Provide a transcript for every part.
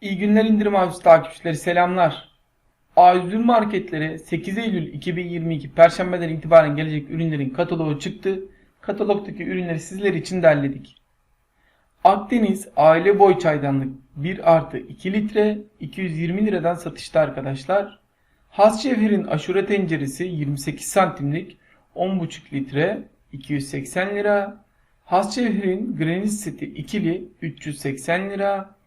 İyi günler indirim avcısı takipçileri selamlar. A101 marketlere 8 Eylül 2022 Perşembeden itibaren gelecek ürünlerin kataloğu çıktı. Katalogdaki ürünleri sizler için derledik. Akdeniz aile boy çaydanlık 1 artı 2 litre 220 liradan satışta arkadaşlar. Has Cevher'in aşure tenceresi 28 santimlik 10,5 litre 280 lira. Has Cevher'in granit seti ikili 380 lira.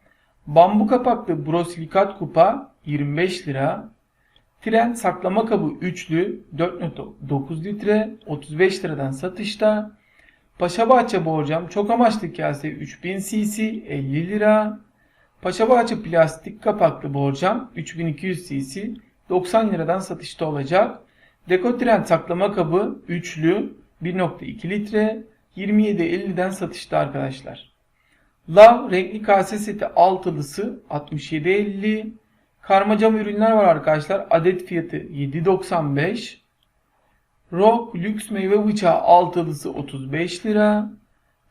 Bambu kapaklı brosilikat kupa 25 lira. Tren saklama kabı üçlü 4.9 litre 35 liradan satışta. Paşabahçe borcam çok amaçlı kase 3000 cc 50 lira. Paşabahçe plastik kapaklı borcam 3200 cc 90 liradan satışta olacak. Dekotren saklama kabı üçlü 1.2 litre 27.50'den satışta arkadaşlar. Lav renkli kase seti altılısı 67.50. Karmacam ürünler var arkadaşlar. Adet fiyatı 7.95. Rock lüks meyve bıçağı altılısı 35 lira.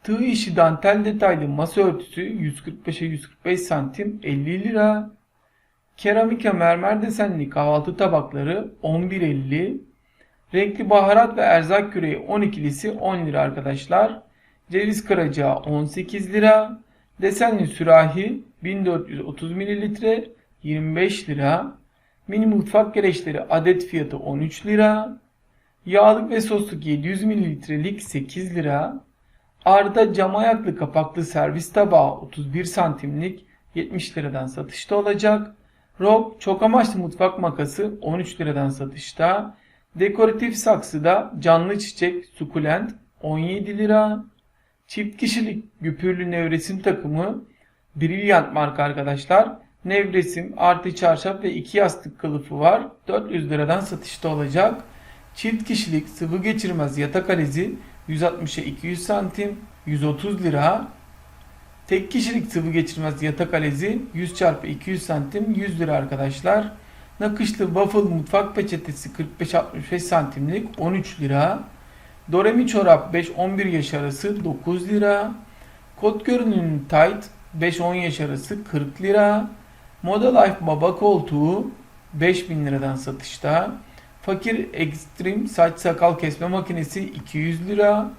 Tığ işi dantel detaylı masa örtüsü 145'e 145 santim 50 lira. Keramika mermer desenli kahvaltı tabakları 11.50. Renkli baharat ve erzak küreği 12'lisi 10 lira arkadaşlar. Ceviz kıracağı 18 lira. Desenli sürahi 1430 mililitre 25 lira. Mini mutfak gereçleri adet fiyatı 13 lira. Yağlık ve sosluk 700 mililitrelik 8 lira. Arda cam ayaklı kapaklı servis tabağı 31 santimlik 70 liradan satışta olacak. Rock çok amaçlı mutfak makası 13 liradan satışta. Dekoratif saksıda canlı çiçek sukulent 17 lira. Çift kişilik güpürlü nevresim takımı Brilliant marka arkadaşlar. Nevresim artı çarşaf ve iki yastık kılıfı var. 400 liradan satışta olacak. Çift kişilik sıvı geçirmez yatak alezi 160'a 200 santim 130 lira. Tek kişilik sıvı geçirmez yatak alezi 100 çarpı 200 santim 100 lira arkadaşlar. Nakışlı waffle mutfak peçetesi 45-65 santimlik 13 lira. Doremi çorap 5-11 yaş arası 9 lira. Kot görünümlü tight 5-10 yaş arası 40 lira. Moda Life baba koltuğu 5000 liradan satışta. Fakir Extreme saç sakal kesme makinesi 200 lira.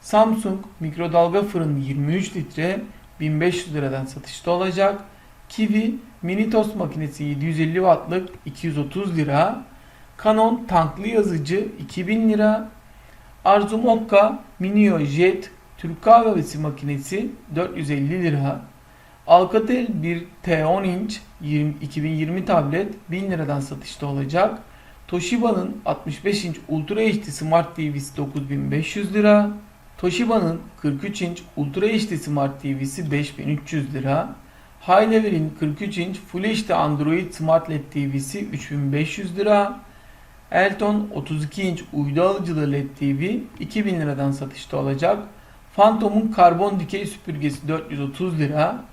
Samsung mikrodalga fırın 23 litre 1500 liradan satışta olacak. Kiwi mini tost makinesi 750 wattlık 230 lira. Canon tanklı yazıcı 2000 lira. Arzu Mokka Minio Jet Türk kahvesi makinesi 450 lira. Alcatel bir T10 inç 20, 2020 tablet 1000 liradan satışta olacak. Toshiba'nın 65 inç Ultra HD Smart TV'si 9500 lira. Toshiba'nın 43 inç Ultra HD Smart TV'si 5300 lira. High Level'in 43 inç Full HD Android Smart LED TV'si 3500 lira. Elton 32 inç uydu alıcılı LED TV 2000 liradan satışta olacak. Phantom'un karbon dikey süpürgesi 430 lira.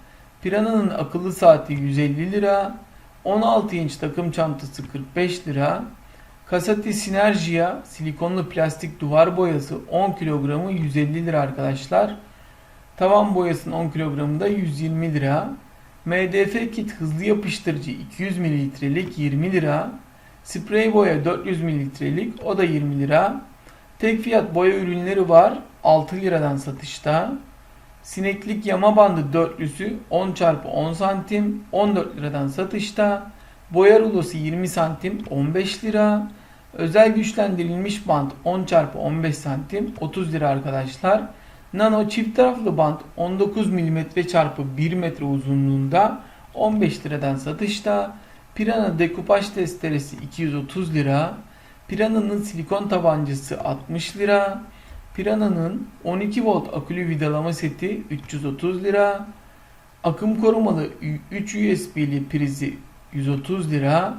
Piranha'nın akıllı saati 150 lira. 16 inç takım çantası 45 lira. Kasati Synergia silikonlu plastik duvar boyası 10 kilogramı 150 lira arkadaşlar. Tavan boyasının 10 kilogramı da 120 lira. MDF kit hızlı yapıştırıcı 200 mililitrelik 20 lira. Sprey boya 400 mililitrelik o da 20 lira. Tek fiyat boya ürünleri var 6 liradan satışta. Sineklik yama bandı dörtlüsü 10 x 10 santim 14 liradan satışta. Boya rulosu 20 santim 15 lira. Özel güçlendirilmiş bant 10 x 15 santim 30 lira arkadaşlar. Nano çift taraflı bant 19 mm x 1 metre uzunluğunda 15 liradan satışta. Pirana dekupaj testeresi 230 lira. Pirana'nın silikon tabancası 60 lira. Pirana'nın 12 volt akülü vidalama seti 330 lira. Akım korumalı 3 USB'li prizi 130 lira.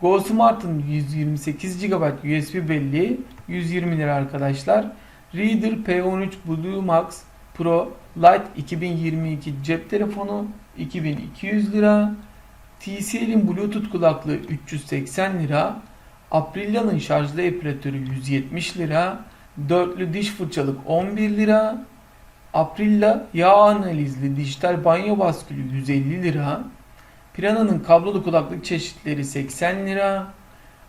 Go Smart'ın 128 GB USB belleği 120 lira arkadaşlar. Reader P13 Blue Max Pro Lite 2022 cep telefonu 2200 lira. TCL'in Bluetooth kulaklığı 380 lira. Aprilia'nın şarjlı epilatörü 170 lira. Dörtlü diş fırçalık 11 lira. Aprilla yağ analizli dijital banyo baskülü 150 lira. Piranha'nın kablolu kulaklık çeşitleri 80 lira.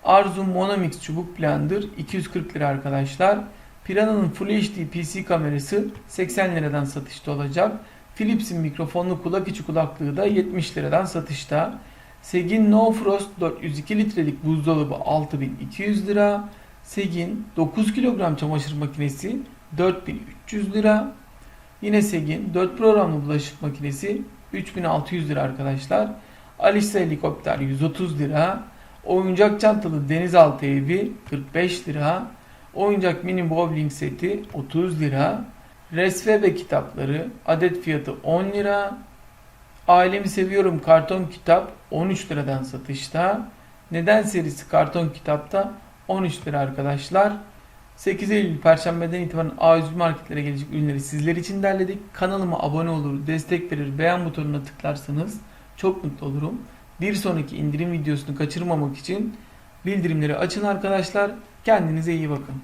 Arzu Monomix çubuk blender 240 lira arkadaşlar. Piranha'nın Full HD PC kamerası 80 liradan satışta olacak. Philips'in mikrofonlu kulak içi kulaklığı da 70 liradan satışta. Segin No Frost 402 litrelik buzdolabı 6200 lira. Segin 9 kilogram çamaşır makinesi 4300 lira. Yine Segin 4 programlı bulaşık makinesi 3600 lira arkadaşlar. Alisa helikopter 130 lira. Oyuncak çantalı denizaltı evi 45 lira. Oyuncak mini bowling seti 30 lira. Resve ve kitapları adet fiyatı 10 lira. Ailemi seviyorum karton kitap 13 liradan satışta. Neden serisi karton kitapta 13 lira arkadaşlar. 8 Eylül Perşembeden itibaren A101 marketlere gelecek ürünleri sizler için derledik. Kanalıma abone olur, destek verir, beğen butonuna tıklarsanız çok mutlu olurum. Bir sonraki indirim videosunu kaçırmamak için bildirimleri açın arkadaşlar. Kendinize iyi bakın.